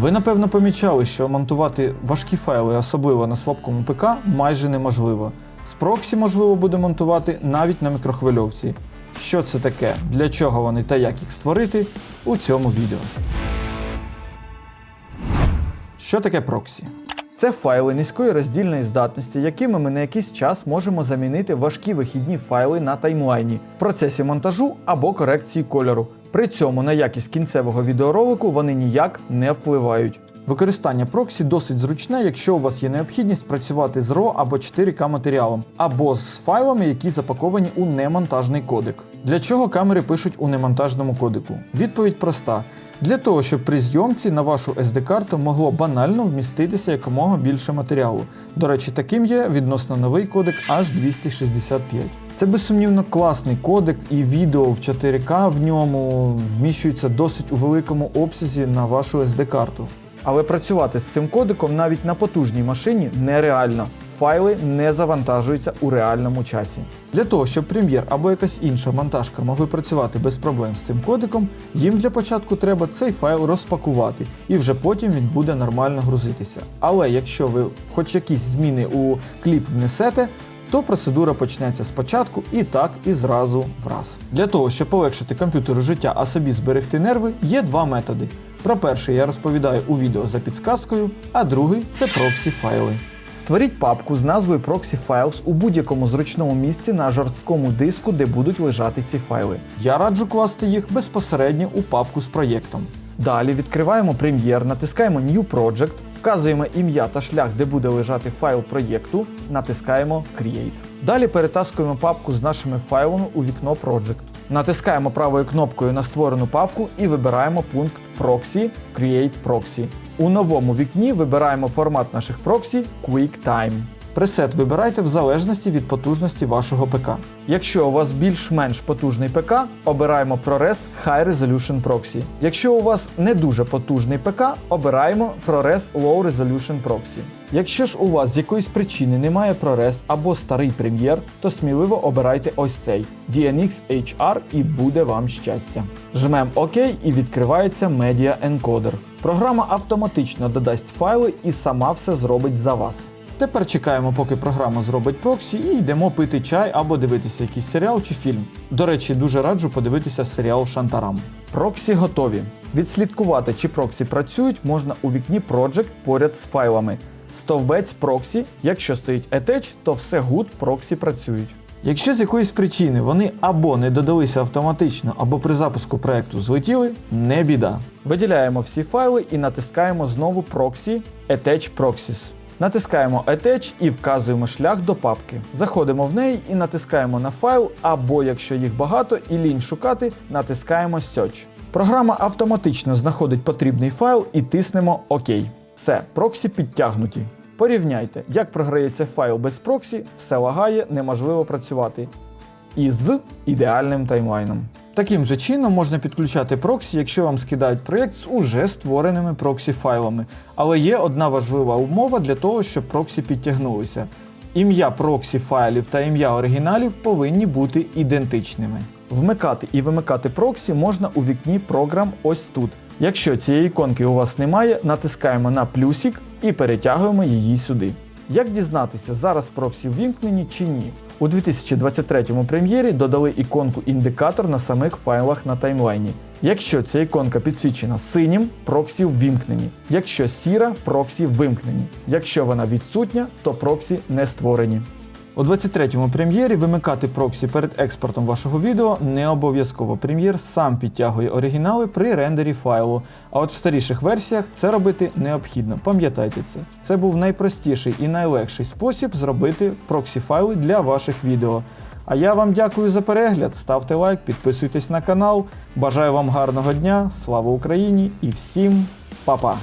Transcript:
Ви напевно помічали, що монтувати важкі файли, особливо на слабкому ПК, майже неможливо. З проксі можливо буде монтувати навіть на мікрохвильовці. Що це таке, для чого вони та як їх створити у цьому відео. Що таке проксі? Це файли низької роздільної здатності, якими ми на якийсь час можемо замінити важкі вихідні файли на таймлайні в процесі монтажу або корекції кольору. При цьому на якість кінцевого відеоролику вони ніяк не впливають. Використання проксі досить зручне, якщо у вас є необхідність працювати з RAW або 4К матеріалом, або з файлами, які запаковані у немонтажний кодек. Для чого камери пишуть у немонтажному кодеку? Відповідь проста. Для того, щоб при зйомці на вашу SD-карту могло банально вміститися якомога більше матеріалу. До речі, таким є відносно новий кодек H265. Це безсумнівно класний кодек, і відео в 4К в ньому вміщується досить у великому обсязі на вашу SD-карту. Але працювати з цим кодеком навіть на потужній машині нереально. Файли не завантажуються у реальному часі. Для того, щоб Premiere або якась інша монтажка могли працювати без проблем з цим кодеком, їм для початку треба цей файл розпакувати, і вже потім він буде нормально грузитися. Але якщо ви хоч якісь зміни у кліп внесете, то процедура почнеться спочатку і так і зразу враз. Для того, щоб полегшити комп'ютеру життя, а собі зберегти нерви, є два методи. Про перший я розповідаю у відео за підсказкою, а другий це проксі файли. Створіть папку з назвою Proxy Files у будь-якому зручному місці на жорсткому диску, де будуть лежати ці файли. Я раджу класти їх безпосередньо у папку з проєктом. Далі відкриваємо Premiere, натискаємо New Project, вказуємо ім'я та шлях, де буде лежати файл проєкту, натискаємо Create. Далі перетаскуємо папку з нашими файлами у вікно Project. Натискаємо правою кнопкою на створену папку і вибираємо пункт Proxy Create Proxy. У новому вікні вибираємо формат наших проксі QuickTime. Пресет вибирайте в залежності від потужності вашого ПК. Якщо у вас більш-менш потужний ПК, обираємо ProRes High Resolution Proxy. Якщо у вас не дуже потужний ПК, обираємо ProRes Low Resolution Proxy. Якщо ж у вас з якоїсь причини немає ProRes або старий Premiere, то сміливо обирайте ось цей DNX HR і буде вам щастя. Жмем ОК і відкривається Media Encoder. Програма автоматично додасть файли і сама все зробить за вас. Тепер чекаємо, поки програма зробить проксі, і йдемо пити чай або дивитися якийсь серіал чи фільм. До речі, дуже раджу подивитися серіал Шантарам. Проксі готові. Відслідкувати, чи проксі працюють, можна у вікні Project поряд з файлами. Стовбець проксі, якщо стоїть Attach, то все good, проксі працюють. Якщо з якоїсь причини вони або не додалися автоматично, або при запуску проекту злетіли, не біда. Виділяємо всі файли і натискаємо знову Proxy Attach Proxies. Натискаємо Attach і вказуємо шлях до папки. Заходимо в неї і натискаємо на файл, або якщо їх багато і лінь шукати, натискаємо Search. Програма автоматично знаходить потрібний файл і тиснемо ОК. Все, проксі підтягнуті. Порівняйте, як програється файл без проксі, все лагає, неможливо працювати. І з ідеальним таймлайном. Таким же чином можна підключати проксі, якщо вам скидають проєкт з уже створеними проксі файлами. Але є одна важлива умова для того, щоб проксі підтягнулися. Ім'я проксі файлів та ім'я оригіналів повинні бути ідентичними. Вмикати і вимикати проксі можна у вікні програм ось тут. Якщо цієї іконки у вас немає, натискаємо на плюсик і перетягуємо її сюди. Як дізнатися, зараз проксі ввімкнені чи ні? У 2023 прем'єрі додали іконку індикатор на самих файлах на таймлайні. Якщо ця іконка підсвічена синім, проксі ввімкнені. Якщо сіра, проксі вимкнені. Якщо вона відсутня, то проксі не створені. У 23-му прем'єрі вимикати проксі перед експортом вашого відео не обов'язково. Прем'єр сам підтягує оригінали при рендері файлу. А от в старіших версіях це робити необхідно. Пам'ятайте це. Це був найпростіший і найлегший спосіб зробити проксі файли для ваших відео. А я вам дякую за перегляд. Ставте лайк, підписуйтесь на канал. Бажаю вам гарного дня, слава Україні і всім па-па!